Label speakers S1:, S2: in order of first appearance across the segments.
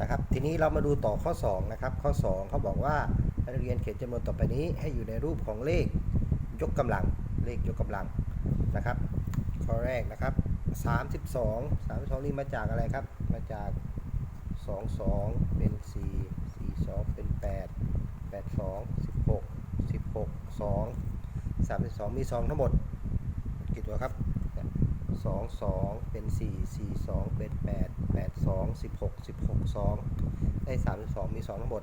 S1: นะครับ ทีนี้เรามาดูต่อข้อ 2 นะครับ ข้อ 2 เขาบอกว่านักเรียนเขียนจำนวนต่อไปนี้ให้อยู่ในรูปของเลขยกกำลัง เลขยกกำลังนะครับ ข้อแรกนะครับ 32 32 นี่มาจากอะไรครับ มาจาก 2 2 เป็น 4 4 2 เป็น 8 8 2 16 16 2 32 มี 2 ทั้งหมด กี่ตัวครับ สองสองเป็นสี่สี่สองเป็นแปดแปดสองสิบหกสิบหกสองได้สามสิบสองมีสองทั้งหมด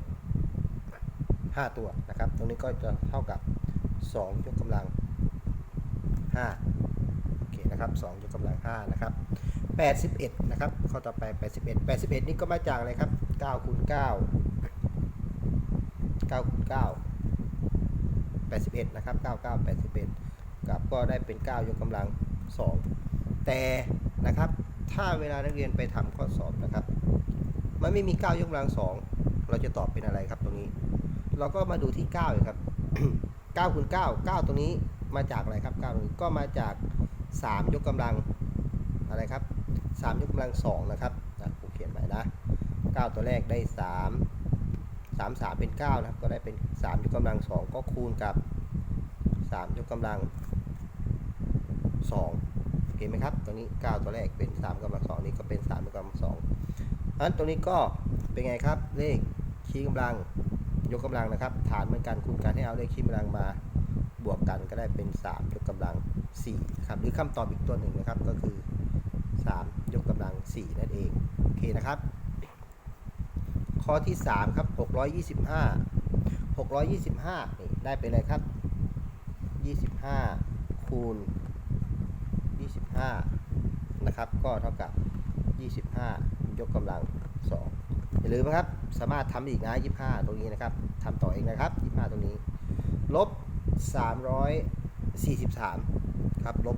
S1: ห้าตัวนะครับ ตรงนี้ก็จะเท่ากับสองยกกำลังห้าโอเคนะครับสองยกกำลังห้านะครับแปดสิบเอ็ดนะครับข้อต่อไปแปดสิบเอ็ดแปดสิบเอ็ดนี่ก็มาจากอะไรครับเก้าคูณเก้าเก้าคูณเก้าแปดสิบเอ็ดนะครับเก้าเก้าแปดสิบเอ็ดกับก็ได้เป็นเก้ายกกำลังสอง แต่นะครับ ถ้าเวลานักเรียนไปทำข้อสอบนะครับ มันไม่มี 9 ยกกำลังสองเราจะตอบเป็นอะไรครับตรงนี้ เราก็มาดูที่9เลยครับ9คูณ9 9 ตรงนี้มาจากอะไรครับ9ตรงนี้ก็มาจาก 3 ยกกำลังอะไรครับ 3 ยกกำลัง2นะครับนะผมเขียนใหม่นะ 9 ตัวแรกได้ 3 3 3 เป็น 9 นะครับ ก็ได้เป็น 3 ยกกำลัง 2 ก็คูณกับ 3 ยกกำลัง โอเคไหมครับตัวนี้ 9 ตัวแรกเป็น 3กำลัง2นี้ก็เป็น3กำลัง2อันตัวนี้ก็เป็นไงครับ เลขชี้กำลังยกกำลังนะครับ ฐานเหมือนกันคูณกันให้เอาเลขชี้กำลังมาบวกกันก็ได้เป็น 3 ยกกำลัง4ครับหรือคำตอบอีกตัวหนึ่งนะครับก็คือ 3 ยกกำลัง 4 นั่นเองโอเคนะครับ ข้อที่ 3 ครับ 625 625นี่ได้เป็นอะไรครับ 25 คูณ 25 นะครับ ก็เท่ากับ 25 ยกกำลัง 2 อย่าลืมนะครับ สามารถทำอีกนะ 25 ตรงนี้นะครับทำต่อเองนะครับ 25 ตรงนี้ ลบ 343 ครับ ลบ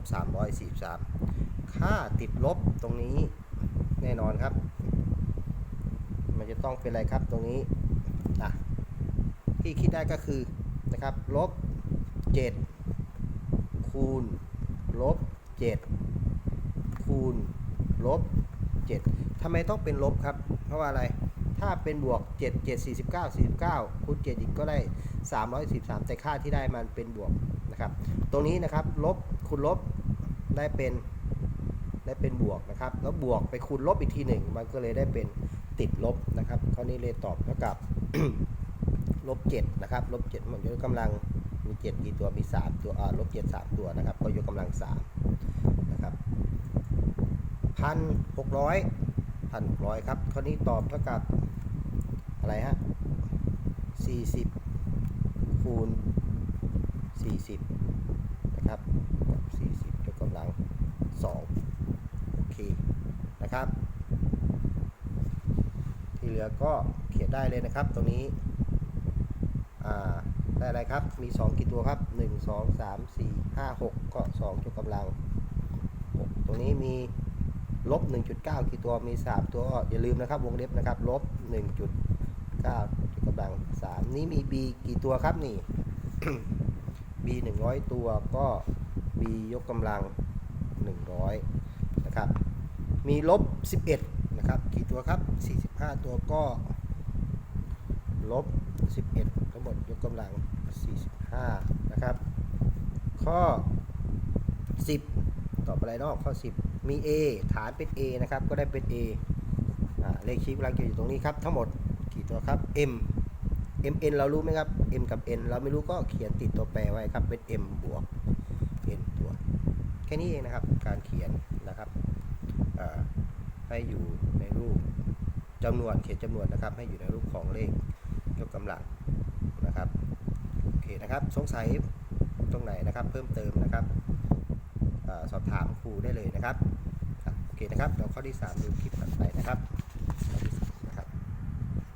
S1: 343 ค่าติดลบตรงนี้แน่นอนครับ มันจะต้องเป็นอะไรครับตรงนี้อะที่คิดได้ก็คือนะครับ ลบ 7 คูณ ลบ 7 คูณลบ 7ทำไมต้องเป็นลบครับ เพราะว่าอะไร ถ้าเป็นบวก 7 7 49 49คูณ7อีกก็ได้313แต่ค่าที่ได้มันเป็นบวกนะครับ ตรงนี้นะครับลบคูณลบได้เป็นได้เป็นบวกนะครับ แล้วบวกไปคูณลบอีกทีหนึ่ง มันก็เลยได้เป็นติดลบนะครับข้อนี้เลยตอบเท่ากับลบ7นะครับลบ7มันยกกำลังมี 7 กี่ตัวมี 3 ตัวอ่าลบ7 3 ตัวนะครับ ก็ยกกำลัง 3 พันหกร้อยพันหกร้อยครับข้อนี้ตอบเท่ากับอะไรฮะ40คูณ40นะครับกับ40ยกกำลัง2โอเคนะครับ ที่เหลือก็เขียนได้เลยนะครับตรงนี้อ่าได้อะไรครับ มี 2 กี่ตัวครับ 1 2 3 4 5 6 ก็ 2ยกกำลัง 6ตรงนี้มี ลบ 1.9 กี่ตัวมี 3 ตัวอย่าลืมนะครับวงเล็บนะครับลบ 1.9ยกกำลัง 3 นี้มี b กี่ตัวครับนี่ b 100 ตัวก็ b ยกกำลัง 100 นะครับ มีลบ 11 นะครับ กี่ตัวครับ 45 ตัวก็ ลบ 11 ทั้งหมดยกกำลัง 45 นะครับ ข้อ 10ตอบอะไรเนอกข้อ 10 มี a ฐานเป็น a นะครับ ก็ได้เป็น a อ่าเลขชี้กำลังจะอยู่ตรงนี้ครับ ทั้งหมดกี่ตัวครับ m m n เรารู้ไหมครับ m กับ n เราไม่รู้ก็เขียนติดตัวแปรไว้ครับ เป็น m บวก n ตัว แค่นี้เองนะครับ การเขียนนะครับให้อยู่ในรูปจำนวนเขียนจำนวนนะครับ ให้อยู่ในรูปของเลขยกกำลังนะครับ โอเคนะครับ สงสัยตรงไหนนะครับ เพิ่มเติมนะครับ สอบถามครูได้เลยนะครับโอเคนะครับเดี๋ยวข้อที่3ดูคลิปถัดไปนะครับ